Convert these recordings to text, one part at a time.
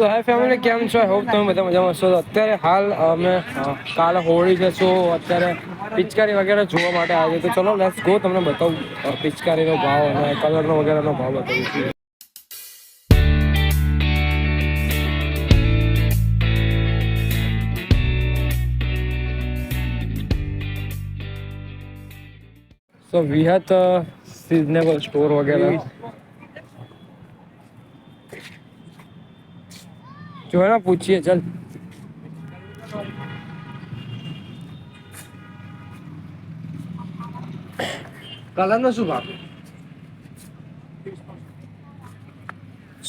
સો હાય family કેમ છો? Hope તમે બધા મજામાં છો. અત્યારે હાલ અમે કાલે હોળી છે સો અત્યારે પિચકારી વગેરે જોવા માટે આવી તો ચલો લેટ્સ ગો તમને બતાવું પિચકારીનો ભાવ અને કલરનો વગેરેનો ભાવ બતાવું છું સો વિહત સિઝનેબલ સ્ટોર વગેરે. જો ને પૂછીએ ચલ. કલરનો શું ભાવ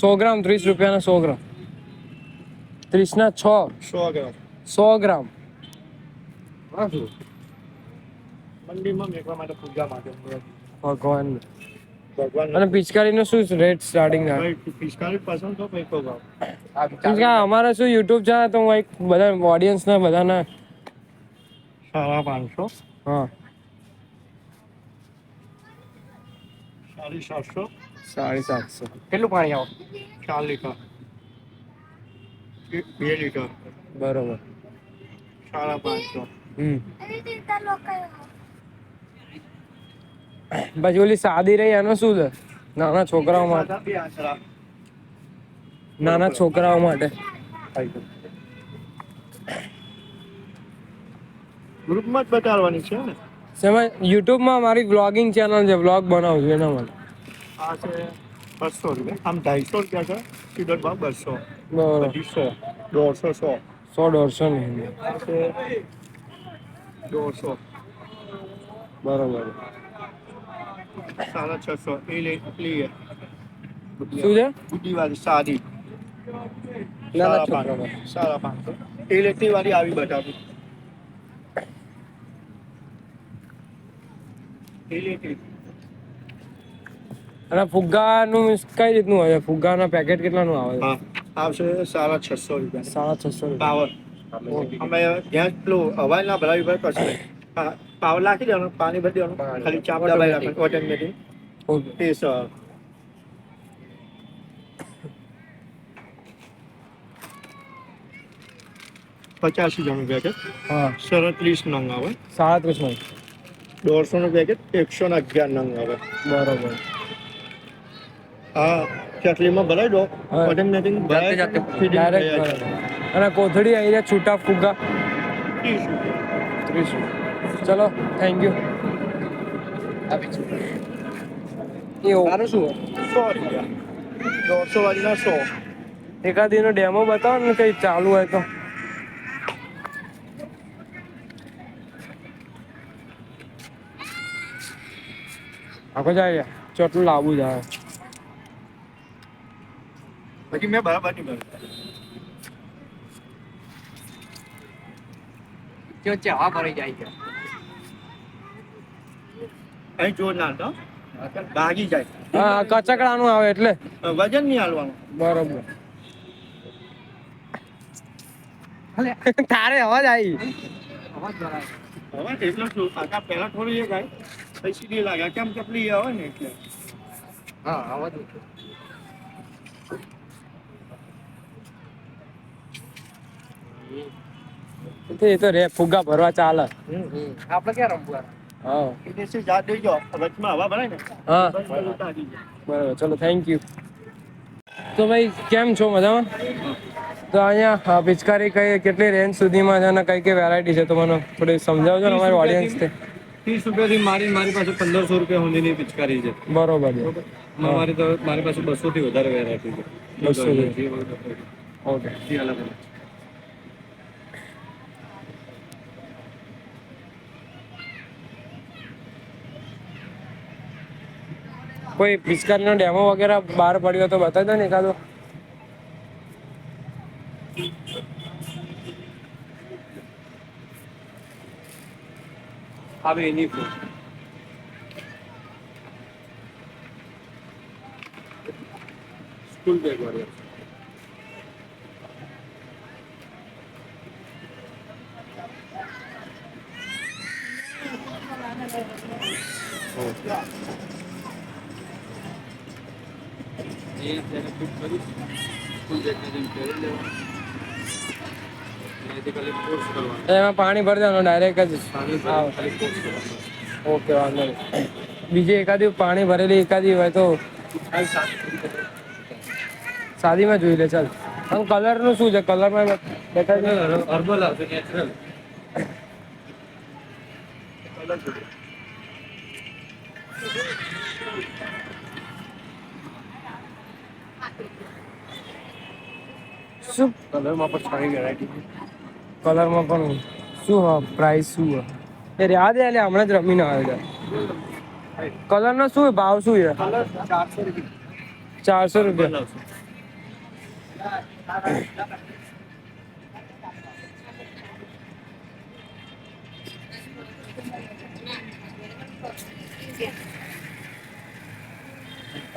સો ગ્રામ ત્રીસ રૂપિયાના સો ગ્રામ. ત્રીસના છ. સો ગ્રામ. સો ગ્રામ. મંડીમાં મેકવા માટે પૂજા માટે. ભગવાન. ભગવાન અને પિચકારીનો શું રેટ સ્ટાર્ટિંગ ના? પિચકારી પસંદ તો પૈસો ભાવ. કે અમારે શું યુટ્યુબ છે તો હું એક બધા ઓડિયન્સને બધાને સાડા પાંચસો હા. સાડી સાતસો. સાડી સાતસો. કેટલું પાણી આવો? ચાર લીટર. બે લીટર. બરોબર. સાડા પાંચસો. હમ. પછી ઓલી સાદી રહી એનો શું છે? નાના છોકરાઓ માટે. નાના છોકરાઓ માટે. ગ્રુપમાં જ બતાવવાની છે ને? શેમાં યુટ્યુબમાં મારી વ્લોગિંગ ચેનલ છે વ્લોગ બનાવું છું એના માટે. આ છે બસો રૂપિયા. આમ ઢાઈસો રૂપિયા છે સીધો ભાવ બસો. બરોબર. દોઢસો સો. સો દોઢસો નહીં દોઢસો. બરોબર. સાડા છસો. એ લઈ લઈએ. શું છે? બુદ્ધિ વાળી સાદી સાડા પાંચસો. સાડા પાંચસો. ઇલેક્ટ્રિક વાળી આવી બતાવી અને ફુગ્ગાનું મીન્સ કઈ રીતનું હોય છે? ફુગ્ગાના પેકેટ કેટલાનું આવે આવશે સાડા છસો રૂપિયા. સાડા છસો પાવર. અમે ત્યાં પેલું અવાજ ના ભરાવી ભાઈ કશું નાખી દેવાનું પાણી ભરી દેવાનું. ખાલી ચાપ દબાઈ રાખવાનું ઓટોમેટિક ઓકે એ સર. પચાસી જણનું પેકેટ હા. સરત્રીસ નંગ આવે. સાડત્રીસમાં દોઢસો નું પેકેટ એકસો ને અગિયાર નંગ આવે. બરોબર. હા. ચટલીમાં ભરાઈ દો. ઓટોમેટિક જાય. અને કોથળી આવી જાય છૂટા ફૂગા ત્રીસ. ત્રીસ ચલો થેન્ક યુ એવું. સો રૂપિયા. દોઢસો વાળીના સો. એકાદીનો ડેમો બતાવો ને કઈ ચાલુ હોય તો. આખો જાય ચોટલું લાવવું જાય પછી મેં બરાબર નહીં જો ભરાઈ જાય છે. અહીં જોર ના તો ભાગી જાય. હા કચકડાનું આવે એટલે. વજન નહીં હાલવાનું. બરોબર. તારે અવાજ આવી. અવાજ એટલો શું? કાકા પહેલા થોડું એ થાય પછી સીધી લાગે. કેમ ચપલી આવે ને એટલે? હા અવાજ એ તો રે ફુગ્ગા ભરવા ચાલે. આપણે ક્યાં રમવું હા. વિદેશી જાત દઈ વચમાં હવા ભરાય ને. હા. બસ. બરાબર ચલો થેન્ક યુ તો ભાઈ કેમ છો? મજામાં? તો અહીંયા પિચકારી કઈ કેટલી રેન્જ સુધીમાં છે અને કઈ કઈ વેરાયટી છે? તો મને થોડી સમજાવજો ને અમારી ઓડિયન્સથી. ત્રીસ રૂપિયાથી મારી મારી પાસે પંદરસો રૂપિયા સુધીની પિચકારી છે. બરોબર. છે મારી તો મારી પાસે બસો થી વધારે વેરાયટી છે. 200 થી. જે હોય તો ઓકે અલગ અલગ. કોઈ પિચકારીનો ડેમો વગેરે બહાર પડ્યો તો બતાવી દો ને એકાદો આવે એની. સ્કૂલ બેગ એ તેને ફિટ કરી એમાં પાણી ભરી દેવાનું ડાયરેક્ટ જ. ઓકે વાંધો નહીં. બીજી એકાદી પાણી ભરેલી એકાદી હોય તો સાદીમાં જોઈ લે ચાલ. આમ કલરનું શું છે? કલરમાં બતાવી દે હર્બલ આવશે નેચરલ શું? કલરમાં પણ સારી વેરાયટી કલરમાં પણ શું હા પ્રાઇસ શું હા? એ યાદ એટલે હમણાં જ રમીને આવ્યો છે કલરનો શું ભાવ શું છે? ચારસો રૂપિયા.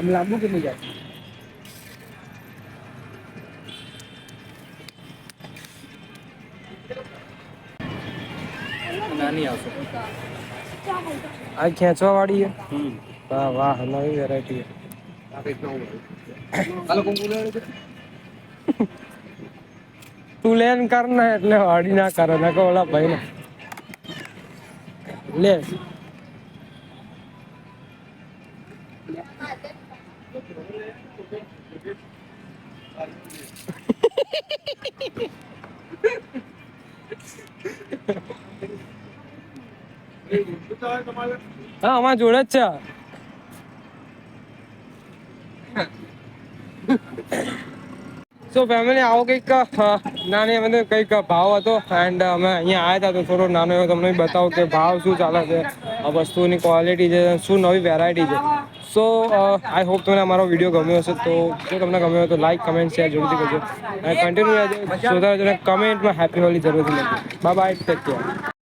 લાંબુ કેટલું જાય નાની આવશે. આ ખેંચવા વાળી છે વાહ વાહ નવી વેરાયટી તું લેન કર ને એટલે વાડી ના કરે ના ઓલા ભાઈ ને લે. હા, અમારા જોડે જ છે. સો ફેમિલી આવો કંઈક નાની અમે કંઈક ભાવ હતો એન્ડ અમે અહીંયા આવ્યા હતા તો થોડો નાનો એવો તમને બતાવો કે ભાવ શું ચાલે છે, આ વસ્તુની ક્વોલિટી છે શું નવી વેરાયટી છે. સો આઈ હોપ તમને અમારો વીડિયો ગમ્યો હશે તો જો તમને ગમ્યો હોય તો લાઈક કમેન્ટ શેર જરૂરથી કરજો. અને કન્ટિન્યુ રહેજો. જોતા રહેજો કમેન્ટમાં હેપી હોલી જરૂરથી લખજો બાય બાય ટેક કેર